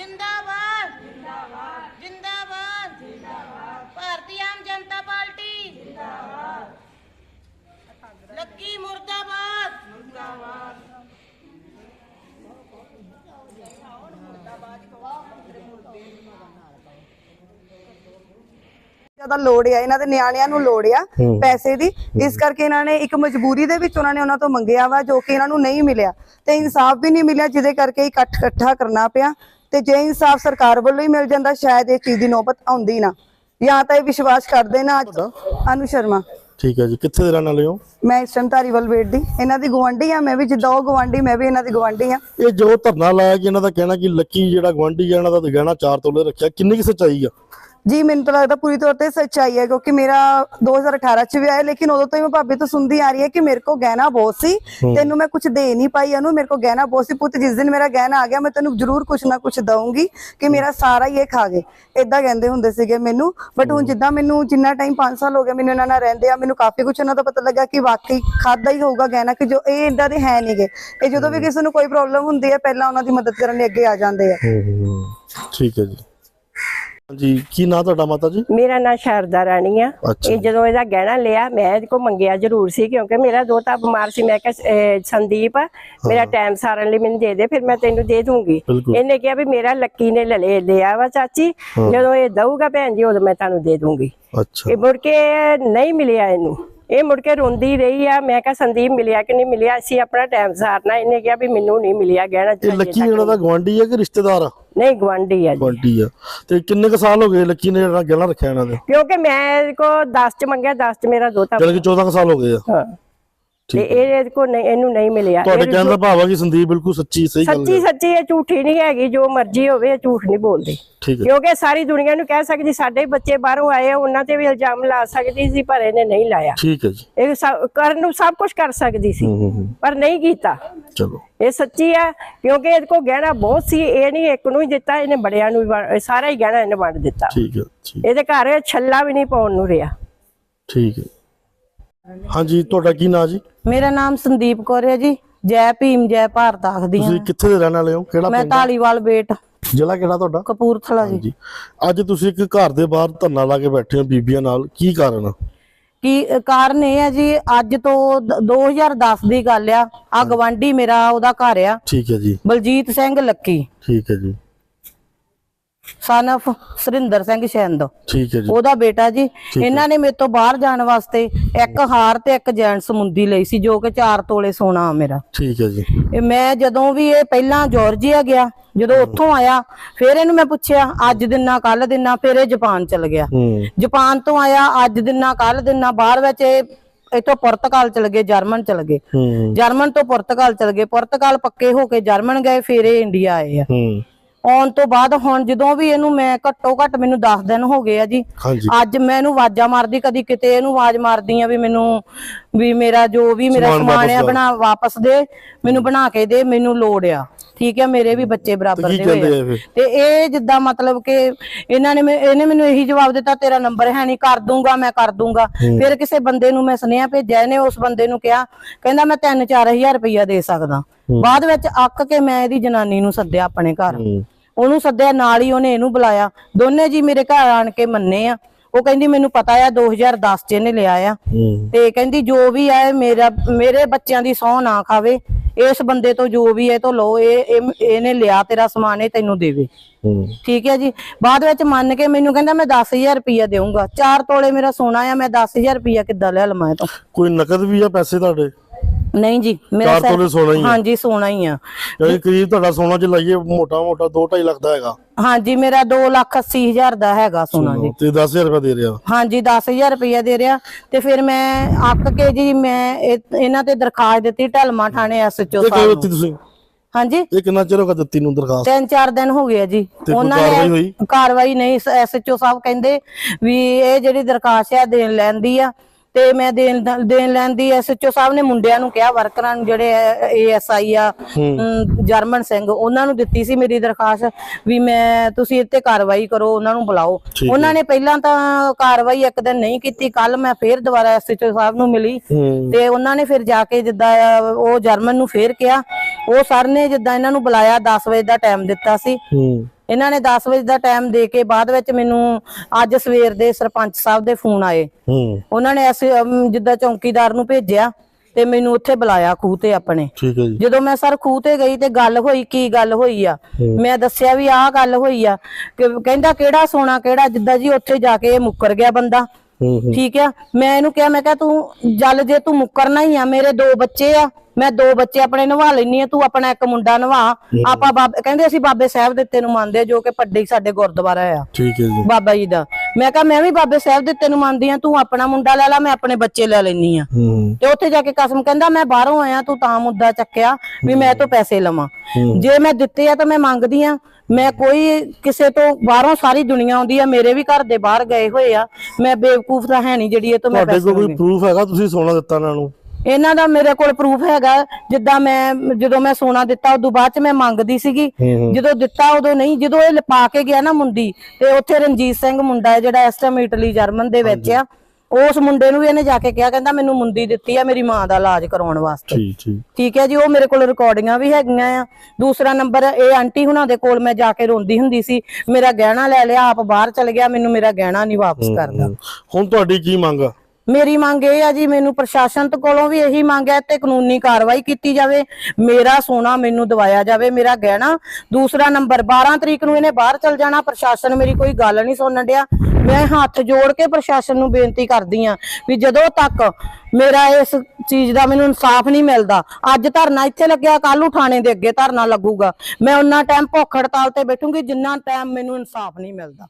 ਜਿੰਦਾਬਾਦ। ਜ਼ਿਆਦਾ ਲੋੜ ਆ ਇਹਨਾਂ ਦੇ ਨਿਆਣਿਆਂ ਨੂੰ ਲੋੜ ਆ ਪੈਸੇ ਦੀ। ਇਸ ਕਰਕੇ ਇਹਨਾਂ ਨੇ ਇੱਕ ਮਜਬੂਰੀ ਦੇ ਵਿੱਚ ਉਹਨਾਂ ਨੇ ਉਹਨਾਂ ਤੋਂ ਮੰਗਿਆ ਵਾ ਜੋ ਕਿ ਇਹਨਾਂ ਨੂੰ ਨਹੀਂ ਮਿਲਿਆ। ਤੇ ਇਨਸਾਫ ਵੀ ਨਹੀਂ ਮਿਲਿਆ ਜਿਹਦੇ ਕਰਕੇ ਇਕੱਠ ਇਕੱਠਾ ਕਰਨਾ ਪਿਆ। ਤੇ ਜੇ ਇਨਸਾਫ ਸਰਕਾਰ ਵੱਲੋਂ ਹੀ ਮਿਲ ਜਾਂਦਾ ਸ਼ਾਇਦ ਇਹ ਚੀਜ਼ ਦੀ ਨੌਬਤ ਆਉਂਦੀ ਨਾ। ਜਾਂ ਤਾਂ ਇਹ ਵਿਸ਼ਵਾਸ ਕਰਦੇ ਨਾ ਅੱਜ। ਅਨੂ ਸ਼ਰਮਾ। ਠੀਕ ਹੈ ਜੀ ਕਿੱਥੇ ਦੇ ਰਹਿਣ ਵਾਲੇ ਹੋ? ਮੈਂ ਇਸ ਟਾਈਮ ਧਾਰੀਵਾਲ ਵੇਟ ਦੀ। ਇਹਨਾਂ ਦੀ ਗਵਾਂਢੀ ਆ ਮੈਂ ਵੀ ਜਿੱਦਾਂ ਉਹ ਗਵਾਂਢੀ ਮੈਂ ਵੀ ਇਹਨਾਂ ਦੀ ਗਵਾਂਢੀ ਆ। ਇਹ ਜੋ ਧਰਨਾ ਲਾਇਆ ਕਿ ਇਹਨਾਂ ਦਾ ਕਹਿਣਾ ਕਿ ਲੱਕੀ ਜਿਹੜਾ ਗਵਾਂਢੀ ਹੈ ਇਹਨਾਂ ਦਾ ਗਹਿਣਾ 4 ਤੋਲੇ ਰੱਖਿਆ ਕਿੰਨੀ ਕਿ ਸੱਚਾਈ ਆ? ਜੀ ਮੈਨੂੰ ਤਾਂ ਲੱਗਦਾ ਪੂਰੀ ਤੌਰ ਤੇ ਸੱਚਾਈ ਹੈ ਕਿਉਂਕਿ ਮੇਰਾ 2018 ਚ ਵਿਆਹ ਹੈ ਲੇਕਿਨ ਉਦੋਂ ਤੋਂ ਹੀ ਮੈਂ ਭਾਬੀ ਤੋਂ ਸੁਣਦੀ ਆ ਰਹੀ ਹੈ ਕਿ ਮੇਰੇ ਕੋ ਗਹਿਣਾ ਬਹੁਤ ਸੀ। ਤੈਨੂੰ ਮੈਂ ਕੁਝ ਦੇ ਨਹੀਂ ਪਾਈ ਇਹਨੂੰ ਮੇਰੇ ਕੋ ਗਹਿਣਾ ਬਹੁਤ ਸੀ। ਪੁੱਤ ਜਿਸ ਦਿਨ ਮੇਰਾ ਗਹਿਣਾ ਆ ਗਿਆ ਮੈਂ ਤੈਨੂੰ ਜ਼ਰੂਰ ਕੁਝ ਨਾ ਕੁਝ ਦਊਂਗੀ ਕਿ ਮੇਰਾ ਸਾਰਾ ਹੀ ਇਹ ਖਾ ਗਏ। ਇਦਾਂ ਕਹਿੰਦੇ ਹੁੰਦੇ ਸੀਗੇ ਮੈਨੂੰ। ਬਟ ਹੁਣ ਜਿੱਦਾਂ ਮੈਨੂੰ ਜਿੰਨਾ ਟਾਈਮ 5 ਸਾਲ ਹੋ ਗਿਆ ਮੈਨੂੰ ਇਹਨਾਂ ਨਾਲ ਰਹਿੰਦੇ ਆ ਮੈਨੂੰ ਕਾਫੀ ਕੁਝ ਇਹਨਾਂ ਦਾ ਪਤਾ ਲੱਗਾ ਕਿ ਵਾਕਈ ਖਾਦਾ ਹੀ ਹੋਊਗਾ ਗਹਿਣਾ ਕਿ ਜੋ ਇਹ ਇਦਾਂ ਦੇ ਹੈ ਨਹੀਂਗੇ ਇਹ ਜਦੋਂ ਵੀ ਕਿਸੇ ਨੂੰ ਕੋਈ ਪ੍ਰੋਬਲਮ ਹੁੰਦੀ ਹੈ ਪਹਿਲਾਂ ਉਹਨਾਂ ਦੀ ਮਦਦ ਕਰਨ ਲਈ ਅੱਗੇ ਆ ਜਾਂਦੇ ਆ। ਠੀਕ ਹੈ ਜੀ। ਹਾਂਜੀ ਕੀ ਨਾਂ ਤੁਹਾਡਾ ਮਾਤਾ ਜੀ? ਮੇਰਾ ਨਾਂ ਸ਼ਾਰਦਾ ਰਾਣੀ ਆ। ਅੱਛਾ। ਇਹ ਜਦੋਂ ਇਹਦਾ ਗਹਿਣਾ ਲਿਆ ਮੈਂ ਇਹਦੇ ਕੋ ਮੰਗਿਆ ਜ਼ਰੂਰ ਸੀ ਕਿਉਂਕਿ ਮੇਰਾ ਦੋਤਾ ਬਿਮਾਰ ਸੀ। ਮੈਂ ਕਿਹਾ ਅਹ, ਸੰਦੀਪ ਮੇਰਾ ਟਾਈਮ ਸਾਰਨ ਲਈ ਮੈਨੂੰ ਦੇ ਦੇ ਫਿਰ ਮੈਂ ਤੈਨੂੰ ਦੇ ਦੂੰਗੀ। ਬਿਲਕੁਲ। ਇਹਨੇ ਕਿਹਾ ਵੀ ਮੇਰਾ ਲੱਕੀ ਨੇ ਲੈ ਲਿਆ ਵਾ ਚਾਚੀ। ਜਦੋਂ ਇਹ ਦਊਗਾ ਭੈਣ ਜੀ ਉਦੋਂ ਮੈਂ ਤੁਹਾਨੂੰ ਦੇ ਦੂੰਗੀ। ਅੱਛਾ। ਇਹ ਮੁੜ ਕੇ ਨਹੀਂ ਮਿਲਿਆ ਇਹਨੂੰ। ਇਹ ਮੁੜ ਕੇ ਰੋਂਦੀ ਰਹੀ ਆ। ਮੈਂ ਕਿਹਾ ਸੰਦੀਪ ਮਿਲਿਆ ਕਿ ਨਹੀਂ ਮਿਲਿਆ? ਅਸੀਂ ਆਪਣਾ ਟਾਈਮ ਸਾਰਨਾ। ਇਹਨੇ ਕਿਹਾ ਵੀ ਮੈਨੂੰ ਨਹੀਂ ਮਿਲਿਆ ਗਹਿਣਾ ਇਹ ਲੱਕੀ ਇਹਨਾਂ ਦਾ ਗਵਾਂਢੀ ਹੈ ਕਿ ਰਿਸ਼ਤੇਦਾਰ ਆ? ਨਹੀਂ ਗਵਾਂਢੀ ਆ ਗਵਾਂਢੀ ਆ। ਤੇ ਕਿੰਨੇ ਕ ਸਾਲ ਹੋ ਗਏ ਲੱਕੀ ਨੇ ਜਿਹੜਾ ਗਹਿਣਾ ਰੱਖਿਆ ਇਹਨਾਂ ਦੇ? ਕਿਉਂਕਿ ਮੈਂ ਕੋ 10 ਚ ਮੰਗਿਆ 10 ਚ ਮੇਰਾ ਦੋਤਾ ਜਾਣੀ ਕਿ 14 ਕੁ ਸਾਲ ਹੋ ਗਏ ਆ। ਹਾਂ। ਤੇ ਇਹ ਕੋ ਨਹੀਂ ਇਹਨੂੰ ਨਹੀਂ ਮਿਲਿਆ। ਤੁਹਾਡੇ ਕਹਿਣ ਦਾ ਭਾਵ ਆ ਕਿ ਸੰਦੀਪ ਬਿਲਕੁਲ ਸੱਚੀ ਸਹੀ ਗੱਲ ਸੱਚੀ ਸੱਚੀ ਇਹ ਝੂਠੀ ਨਹੀਂ ਹੈਗੀ ਜੋ ਮਰਜ਼ੀ ਹੋਵੇ ਇਹ ਝੂਠ ਨਹੀਂ ਬੋਲਦੀ। ਕਿਉਂਕਿ ਸਾਰੀ ਦੁਨੀਆ ਨੂੰ ਕਹਿ ਸਕਦੀ ਸਾਡੇ ਬੱਚੇ ਬਾਹਰੋਂ ਆਏ ਉਹਨਾਂ ਤੇ ਵੀ ਇਲਜ਼ਾਮ ਲਾ ਸਕਦੀ ਸੀ ਪਰ ਇਹਨੇ ਨਹੀਂ ਲਾਇਆ। ਠੀਕ ਹੈ ਜੀ। ਇਹ ਸਭ- ਕਰਨ ਨੂੰ ਸਭ ਕੁਝ ਕਰ ਸਕਦੀ ਸੀ ਪਰ ਨਹੀਂ ਕੀਤਾ। ਚਲੋ। ਇਹ ਸੱਚੀ ਆ ਕਿਉਂਕਿ ਇਹਦੇ ਕੋ ਗਹਿਣਾ ਬਹੁਤ ਸੀ ਇਹ ਨਹੀਂ ਇੱਕ ਨੂੰ ਹੀ ਦਿੱਤਾ ਇਹਨੇ ਬੜਿਆਂ ਨੂੰ ਸਾਰਾ ਹੀ ਗਹਿਣਾ ਇਹਨੇ ਵੰਡ ਦਿੱਤਾ। ਠੀਕ ਹੈ ਇਹਦੇ ਘਰ ਛੱਲਾ ਵੀ ਨਹੀਂ ਪਾਉਣ ਨੂੰ ਰਿਹਾ। ਠੀਕ ਹੈ। ਹਾਂਜੀ ਤੁਹਾਡਾ ਕੀ ਨਾਂ ਜੀ? ਮੇਰਾ ਨਾਮ ਸੰਦੀਪ ਕੌਰ ਹੈ ਜੀ। ਜੈ ਭੀਮ ਜੈ ਭਾਰਤ ਆਖਦੀ ਹਾਂ। ਤੁਸੀਂ ਕਿੱਥੇ ਦੇ ਰਹਿਣ ਵਾਲੇ ਹੋ? ਕਿਹੜਾ ਮੈਂ ਪਿੰਡ ਢਾਲੀਵਾਲ ਬੇਟ। ਜ਼ਿਲ੍ਹਾ ਕਿਹੜਾ ਤੁਹਾਡਾ? ਕਪੂਰਥਲਾ ਜੀ। ਜੀ ਅੱਜ ਤੁਸੀਂ ਇੱਕ ਘਰ ਦੇ ਬਾਹਰ ਧਰਨਾ ਲਾ ਕੇ ਬੈਠੇ ਹੋ ਬੀਬੀਆਂ ਨਾਲ। ਕੀ ਕਾਰਨ ਆ? ਕੀ ਅ, ਕਾਰਨ ਇਹ ਹੈ ਜੀ ਅੱਜ ਤੋਂ ਦ- 2010 ਦੀ ਗੱਲ ਆ। ਆ ਗਵਾਂਢੀ ਮੇਰਾ ਉਹਦਾ ਘਰ ਆ। ਠੀਕ ਹੈ ਜੀ। ਬਲਜੀਤ ਸਿੰਘ ਲੱਕੀ। ਠੀਕ ਹੈ ਜੀ। ਸਨ of ਸਰਿੰਦਰ ਸਿੰਘ ਸ਼ੈਂਦ। ਠੀਕ ਹੈ ਜੀ। ਉਹਦਾ ਬੇਟਾ ਜੀ। ਇਹਨਾਂ ਨੇ ਮੇਰੇ ਤੋਂ ਬਾਹਰ ਜਾਣ ਵਾਸਤੇ ਇੱਕ ਹਾਰ ਤੇ ਇੱਕ ਜੈਂਟਸ ਮੁੰਦੀ ਲਈ ਸੀ ਜੋ ਕਿ 4 ਤੋਲੇ ਸੋਨਾ ਆ ਮੇਰਾ। ਠੀਕ ਹੈ ਜੀ। ਇਹ ਮੈਂ ਜਦੋਂ ਵੀ ਇਹ ਪਹਿਲਾਂ ਜਾਰਜੀਆ ਗਿਆ ਜਦੋਂ ਉੱਥੋਂ ਆਇਆ ਫਿਰ ਇਹਨੂੰ ਮੈਂ ਪੁੱਛਿਆ ਅੱਜ ਦਿਨਾ ਕੱਲ ਦਿਨਾ ਫਿਰ ਇਹ ਜਾਪਾਨ ਚਲ ਗਿਆ। ਜਾਪਾਨ ਤੋਂ ਆਇਆ ਅੱਜ ਦਿਨਾ ਕੱਲ ਦਿਨਾ ਬਾਹਰ ਵਿੱਚ ਇਹ ਇੱਥੋਂ ਪੁਰਤਗਾਲ ਚਲ ਗਏ ਜਰਮਨ ਚਲ ਗਏ। ਜਰਮਨ ਤੋਂ ਪੁਰਤਗਾਲ ਚਲ ਗਏ। ਪੁਰਤਗਾਲ ਪੱਕੇ ਹੋ ਕੇ ਜਰਮਨ ਗਏ ਫਿਰ ਇਹ ਇੰਡੀਆ ਆਏ ਆ। ਆਉਣ ਤੋਂ ਬਾਅਦ ਹੁਣ ਜਦੋਂ ਵੀ ਇਹਨੂੰ ਮੈਂ ਘੱਟੋ ਘੱਟ ਮੈਨੂੰ 10 ਦਿਨ ਹੋ ਗਏ ਆ ਜੀ ਹਾਂਜੀ। ਅੱਜ ਮੈਂ ਇਹਨੂੰ ਆਵਾਜ਼ਾਂ ਮਾਰਦੀ ਕਦੀ ਕਿਤੇ ਇਹਨੂੰ ਆਵਾਜ਼ ਮਾਰਦੀ ਆ ਵੀ ਮੈਨੂੰ ਵੀ ਮੇਰਾ ਜੋ ਵੀ ਮੇਰਾ ਸਮਾਨ ਆ ਬਣਾ ਵਾਪਸ ਦੇ ਮੈਨੂੰ ਬਣਾ ਕੇ ਦੇ ਮੈਨੂੰ ਲੋੜ ਆ। ਠੀਕ ਹੈ ਮੇਰੇ ਵੀ ਬੱਚੇ ਬਰਾਬਰ ਦੇ ਹੋਏ ਤੇ ਇਹ ਜਿੱਦਾਂ ਮਤਲਬ ਕਿ ਇਹਨਾਂ ਨੇ ਇਹਨੇ ਮੈਨੂੰ ਇਹੀ ਜਵਾਬ ਦਿੱਤਾ ਤੇਰਾ ਨੰਬਰ ਹੈ ਨਹੀਂ ਕਰ ਦੂੰਗਾ ਮੈਂ ਕਰ ਦੂੰਗਾ। ਫਿਰ ਕਿਸੇ ਬੰਦੇ ਨੂੰ ਮੈਂ ਸੁਨੇਹਾ ਭੇਜਿਆ ਇਹਨੇ ਉਸ ਬੰਦੇ ਨੂੰ ਕਿਹਾ ਕਹਿੰਦਾ ਮੈਂ 3-4000 ਰੁਪਇਆ ਦੇ ਸਕਦਾ। ਬਾਅਦ ਵਿੱਚ ਅੱਕ ਕੇ ਮੈਂ ਇਹਦੀ ਜਨਾਨੀ ਨੂੰ ਸੱਦਿਆ ਆਪਣੇ ਘਰ। ਉਹਨੂੰ ਸੱਦਿਆ ਨਾਲ ਹੀ ਉਹਨੇ ਇਹਨੂੰ ਬੁਲਾਇਆ। ਦੋਨੇ ਜੀ ਮੇਰੇ ਘਰ ਆਣ ਕੇ ਮੰਨੇ ਆ। ਉਹ ਕਹਿੰਦੀ ਮੈਨੂੰ ਪਤਾ ਆ 2010 ਚ ਇਹਨੇ ਲਿਆ ਆ। ਤੇ ਕਹਿੰਦੀ ਜੋ ਵੀ ਆ ਮੇਰਾ ਮੇਰੇ ਬੱਚਿਆਂ ਦੀ ਸਹੁੰ ਨਾ ਖਾਵੇ। ਇਸ ਬੰਦੇ ਤੋਂ ਜੋ ਵੀ ਹੈ ਤੋਂ ਲਓ ਇਹ ਇਹ- ਇਹਨੇ ਲਿਆ ਤੇਰਾ ਸਮਾਨ ਇਹ ਤੈਨੂੰ ਦੇਵੇ। ਠੀਕ ਹੈ ਜੀ? ਬਾਅਦ ਵਿੱਚ ਮੰਨ ਕੇ ਮੈਨੂੰ ਕਹਿੰਦਾ ਮੈਂ 10000 ਰੁਪਇਆ ਦੇਊਂਗਾ। 4 ਤੋਲੇ ਮੇਰਾ ਸੋਨਾ ਆ ਮੈਂ 10000 ਰੁਪਇਆ ਕਿੱਦਾਂ ਲੈ ਲਵਾਂ ਤੋਂ? ਕੋਈ ਨਕਦ ਵੀ ਆ ਪੈਸੇ ਤੁਹਾਡੇ? ਨਹੀਂ ਜੀ ਮੇਰਾ ਚਾਰ ਸਿਰ- ਤੋਲੇ ਸੋਨਾ ਹੀ ਆ। ਹਾਂਜੀ ਸੋਨਾ ਹੀ ਆ। ਯਾਨੀ ਕਰੀਬ ਤੁਹਾਡਾ ਸੋਨਾ ਚ ਲਾਈਏ ਮੋਟਾ ਮੋਟਾ 2.5 ਲੱਖ ਦਾ ਹੈਗਾ। ਹਾਂਜੀ ਮੇਰਾ 2 ਲੱਖ 80 ਹਜ਼ਾਰ ਦਾ ਹੈਗਾ ਸੋਨਾ ਜੀ। ਤੇ 10000 ਰੁਪਏ ਦੇ ਰਿਹਾ। ਹਾਂਜੀ 10000 ਰੁਪਇਆ ਦੇ ਰਿਆ ਤੇ ਫਿਰ ਮੈਂ ਅੱਕ ਕੇ ਜੀ ਮੈਂ ਇਹ- ਇਹਨਾਂ ਤੇ ਦਰਖਾਸਤ ਦਿੱਤੀ ਢਲਮਾ ਥਾਣੇ ਐਸਐਚਓ ਸਾਹਿਬ ਦਿੱਤੀ ਨੂੰ ਤੁਸੀਂ? ਹਾਂਜੀ। ਇਹ ਕਿੰਨਾ ਚਿਰ ਹੋ ਗਿਆ ਦਿੱਤੀ ਨੂੰ ਦਰਖਾਸਤ? ਤਿੰਨ ਚਾਰ ਦਿਨ ਹੋ ਗਏ ਜੀ। ਤੇ ਕੋਈ ਕਾਰਵਾਈ ਨਹੀਂ ਐਸਐਚਓ ਸਾਹਿਬ ਕਹਿੰਦੇ ਵੀ ਇਹ ਜਿਹੜੀ ਦਰਖਾਸਤ ਆ ਦੇਣ ਲੈਂਦੀ ਆ। ਤੇ ਮੈਂ ਦੇਣ ਦੇਣ ਲੈਣ ਦੀ ਐਸਐਚਓ ਸਾਹਿਬ ਨੇ ਮੁੰਡਿਆਂ ਨੂੰ ਕਿਹਾ ਵਰਕਰਾਂ ਨੂੰ ਜਿਹੜੇ ਏਐਸਆਈ ਆ ਜਰਮਨ ਸਿੰਘ ਉਹਨਾਂ ਨੂੰ ਦਿੱਤੀ ਸੀ ਮੇਰੀ ਦਰਖਾਸਤ ਵੀ ਮੈਂ ਤੁਸੀਂ ਇੱਥੇ ਕਾਰਵਾਈ ਕਰੋ ਉਹਨਾਂ ਨੂੰ ਬੁਲਾਓ। ਉਹਨਾਂ ਨੇ ਪਹਿਲਾਂ ਤਾਂ ਕਾਰਵਾਈ ਇੱਕ ਦਿਨ ਨਹੀਂ ਕੀਤੀ ਕੱਲ ਮੈਂ ਫੇਰ ਦੁਬਾਰਾ ਐਸਐਚਓ ਸਾਹਿਬ ਨੂੰ ਮਿਲੀ। ਤੇ ਉਹਨਾਂ ਨੇ ਫਿਰ ਜਾ ਕੇ ਜਿੱਦਾਂ ਉਹ ਜਰਮਨ ਨੂੰ ਫੇਰ ਕਿਹਾ। ਉਹ ਸਰ ਨੇ ਜਿੱਦਾਂ ਇਹਨਾਂ ਨੂੰ ਬੁਲਾਇਆ 10 ਵਜੇ ਦਾ ਟਾਈਮ ਦਿੱਤਾ ਸੀ। ਇਹਨਾਂ ਨੇ 10 ਵਜੇ ਦਾ ਟਾਈਮ ਦੇ ਕੇ ਬਾਅਦ ਵਿੱਚ ਮੈਨੂੰ ਅੱਜ ਸਵੇਰ ਦੇ ਸਰਪੰਚ ਸਾਹਿਬ ਦੇ ਫੋਨ ਆਏ। ਹੂੰ। ਉਹਨਾਂ ਨੇ ਐਸੇ ਅਮ, ਜਿੱਦਾਂ ਚੌਕੀਦਾਰ ਨੂੰ ਭੇਜਿਆ ਤੇ ਮੈਨੂੰ ਉੱਥੇ ਬੁਲਾਇਆ ਖੂਹ ਤੇ ਆਪਣੇ। ਠੀਕ ਹੈ ਜੀ। ਜਦੋਂ ਮੈਂ ਸਰ ਖੂਹ ਤੇ ਗਈ ਤੇ ਗੱਲ ਹੋਈ ਕੀ ਗੱਲ ਹੋਈ ਆ? ਮੈਂ ਦੱਸਿਆ ਵੀ ਆਹ ਗੱਲ ਹੋਈ ਆ ਕਿ ਕਹਿੰਦਾ ਕਿਹੜਾ ਸੋਨਾ ਕਿਹੜਾ ਜਿੱਦਾਂ ਜੀ ਉੱਥੇ ਜਾ ਕੇ ਇਹ ਮੁੱਕਰ ਗਿਆ ਬੰਦਾ। ਹੂੰ ਹੂੰ। ਠੀਕ ਆ? ਮੈਂ ਇਹਨੂੰ ਕਿਹਾ ਮੈਂ ਕਿਹਾ ਤੂੰ ਜਲ ਜੇ ਤੂੰ ਮੁੱਕਰਨਾ ਹੀ ਆ ਮੇਰੇ ਦੋ ਬੱਚੇ ਆ। ਮੈਂ ਦੋ ਬੱਚੇ ਆਪਣੇ ਨਵਾ ਲੈਣੀ ਆ ਤੂੰ ਆਪਣਾ ਇੱਕ ਮੁੰਡਾ ਨਵਾ। ਆਪਾਂ ਬਾਬੇ ਕਹਿੰਦੇ ਅਸੀਂ ਬਾਬੇ ਸਾਹਿਬ ਦਿੱਤੇ ਨੂੰ ਮੰਨਦੇ ਜੋ ਕਿ ਪੱਡੇ ਸਾਡੇ ਗੁਰਦੁਆਰਾ ਆ। ਠੀਕ ਹੈ ਜੀ। ਬਾਬਾ ਜੀ ਦਾ। ਮੈਂ ਕਿਹਾ ਮੈਂ ਵੀ ਬਾਬੇ ਸਾਹਿਬ ਦਿੱਤੇ ਨੂੰ ਮੰਨਦੀ ਆ ਤੂੰ ਆਪਣਾ ਮੁੰਡਾ ਲੈ ਲੈ ਮੈਂ ਆਪਣੇ ਬੱਚੇ ਲੈ ਲੈਣੀ ਆ ਤੇ ਉੱਥੇ ਜਾ ਕੇ ਕਸਮ ਕਹਿੰਦਾ ਮੈਂ ਬਾਹਰੋਂ ਆਇਆ ਤੂੰ ਤਾਂ ਮੁੱਦਾ ਚੱਕਿਆ ਵੀ ਮੈਂ ਤੋਂ ਪੈਸੇ ਲਵਾਂ। ਜੇ ਮੈਂ ਦਿੱਤੇ ਆ ਤਾਂ ਮੈਂ ਮੰਗਦੀ ਆ ਮੈਂ ਕੋਈ ਕਿਸੇ ਤੋਂ ਬਾਹਰੋਂ ਸਾਰੀ ਦੁਨੀਆ ਆਉਂਦੀ ਆ ਮੇਰੇ ਵੀ ਘਰ ਦੇ ਬਾਹਰ ਗਏ ਹੋਏ ਆ। ਮੈਂ ਬੇਵਕੂਫ ਤਾਂ ਹੈ ਨਹੀਂ ਜਿਹੜੀ ਇਹ ਤੋਂ ਮੈਂ ਤੁਹਾਡੇ ਕੋਲ ਕੋਈ ਪ੍ਰੂਫ ਹੈਗਾ? ਤੁਸੀਂ ਸੋਨਾ ਦਿੱਤਾ ਇਹਨਾਂ ਨੂੰ। ਇਹਨਾਂ ਦਾ ਮੇਰੇ ਕੋਲ ਪ੍ਰੂਫ ਹੈਗਾ। ਜਿੱਦਾਂ ਮੈਂ ਜਦੋਂ ਮੈਂ ਸੋਨਾ ਦਿੱਤਾ ਉਦੋਂ ਬਾਅਦ ਚ ਮੈਂ ਮੰਗਦੀ ਸੀਗੀ। ਜਦੋਂ ਦਿੱਤਾ ਉਦੋਂ ਨਹੀਂ। ਜਦੋਂ ਇਹ ਲਪਾ ਕੇ ਗਿਆ ਨਾ ਮੁੰਦੀ ਤੇ ਉੱਥੇ ਰਣਜੀਤ ਸਿੰਘ ਮੁੰਡਾ ਹੈ ਜਿਹੜਾ ਇਸ ਟਾਈਮ ਇਟਲੀ ਜਰਮਨ ਦੇ ਵਿੱਚ ਆ ਉਸ ਮੁੰਡੇ ਨੂੰ ਵੀ ਇਹਨੇ ਜਾ ਕੇ ਕਿਹਾ ਕਹਿੰਦਾ ਮੈਨੂੰ ਮੁੰਦੀ ਦਿੱਤੀ ਆ ਮੇਰੀ ਮਾਂ ਦਾ ਇਲਾਜ ਕਰਾਉਣ ਵਾਸਤੇ। ਠੀਕ ਠੀਕ। ਠੀਕ ਹੈ ਜੀ ਉਹ ਮੇਰੇ ਕੋਲ ਰਿਕਾਰਡਿੰਗਾਂ ਵੀ ਹੈਗੀਆਂ ਆ। ਦੂਸਰਾ ਨੰਬਰ ਇਹ ਆਂਟੀ ਹੁਣਾਂ ਦੇ ਕੋਲ ਮੈਂ ਜਾ ਕੇ ਰੋਂਦੀ ਹੁੰਦੀ ਸੀ। ਮੇਰਾ ਗਹਿਣਾ ਲੈ ਲਿਆ ਆਪ ਬਾਹਰ ਚਲ ਗਿਆ ਮੈਨੂੰ ਮੇਰਾ ਗਹਿਣਾ ਨਹੀਂ ਵਾਪਸ ਕਰਦਾ। ਹੁਣ ਤੁਹਾਡੀ ਕੀ ਮੰਗ ਆ? ਮੇਰੀ ਮੰਗ ਇਹ ਆ ਜੀ, ਮੈਨੂੰ ਪ੍ਰਸ਼ਾਸਨ ਤੋਂ ਕੋਲੋਂ ਵੀ ਇਹੀ ਮੰਗ ਹੈ ਤੇ ਕਾਨੂੰਨੀ ਕਾਰਵਾਈ ਕੀਤੀ ਜਾਵੇ, ਮੇਰਾ ਸੋਨਾ ਮੈਨੂੰ ਦਵਾਇਆ ਜਾਵੇ, ਮੇਰਾ ਗਹਿਣਾ, ਦੂਸਰਾ ਨੰਬਰ 12 ਤਰੀਕ ਨੂੰ ਇਹਨੇ ਬਾਹਰ ਚਲ ਜਾਣਾ, ਪ੍ਰਸ਼ਾਸਨ ਮੇਰੀ ਕੋਈ ਗੱਲ ਨਹੀਂ ਸੁਣਨ ਡਿਆ। ਮੈਂ ਹੱਥ ਜੋੜ ਕੇ ਪ੍ਰਸ਼ਾਸਨ ਨੂੰ ਬੇਨਤੀ ਕਰਦੀ ਆ ਵੀ ਜਦੋਂ ਤੱਕ ਮੇਰਾ ਇਸ ਚੀਜ਼ ਦਾ ਮੈਨੂੰ ਇਨਸਾਫ ਨਹੀਂ ਮਿਲਦਾ, ਅੱਜ ਧਰਨਾ ਇੱਥੇ ਲੱਗਿਆ ਕੱਲ ਨੂੰ ਥਾਣੇ ਦੇ ਅੱਗੇ ਧਰਨਾ ਲੱਗੂਗਾ। ਮੈਂ ਉਹਨਾਂ ਟਾਈਮ ਭੁੱਖ ਹੜਤਾਲ ਤੇ ਬੈਠੂਗੀ, ਜਿੰਨਾ ਟਾਈਮ ਮੈਨੂੰ ਇਨਸਾਫ ਨਹੀਂ ਮਿਲਦਾ।